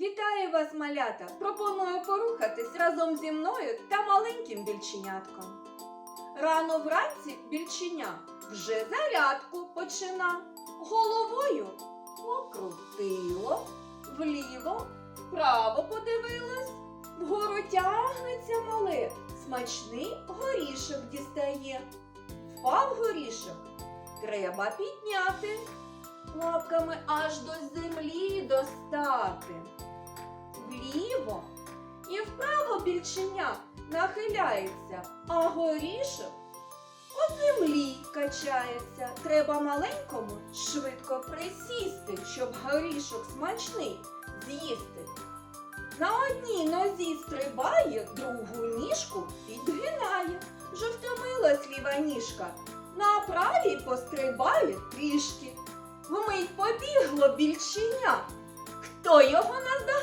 Вітаю вас, малята! Пропоную порухатись разом зі мною та маленьким більченятком. Рано вранці більченя вже зарядку почина. Головою покрутило, вліво, вправо подивилось, вгору тягнеться мале, смачний горішок дістає. Впав горішок, треба підняти, лапками аж до землі достати. Вліво і вправо більченя нахиляється, а горішок по землі качається. Треба маленькому швидко присісти, щоб горішок смачний з'їсти. На одній нозі стрибає, другу ніжку підгинає. Вже втомилась ліва ніжка, на правій пострибає трішки. Вмить побігло більченя. Хто його наздогнав?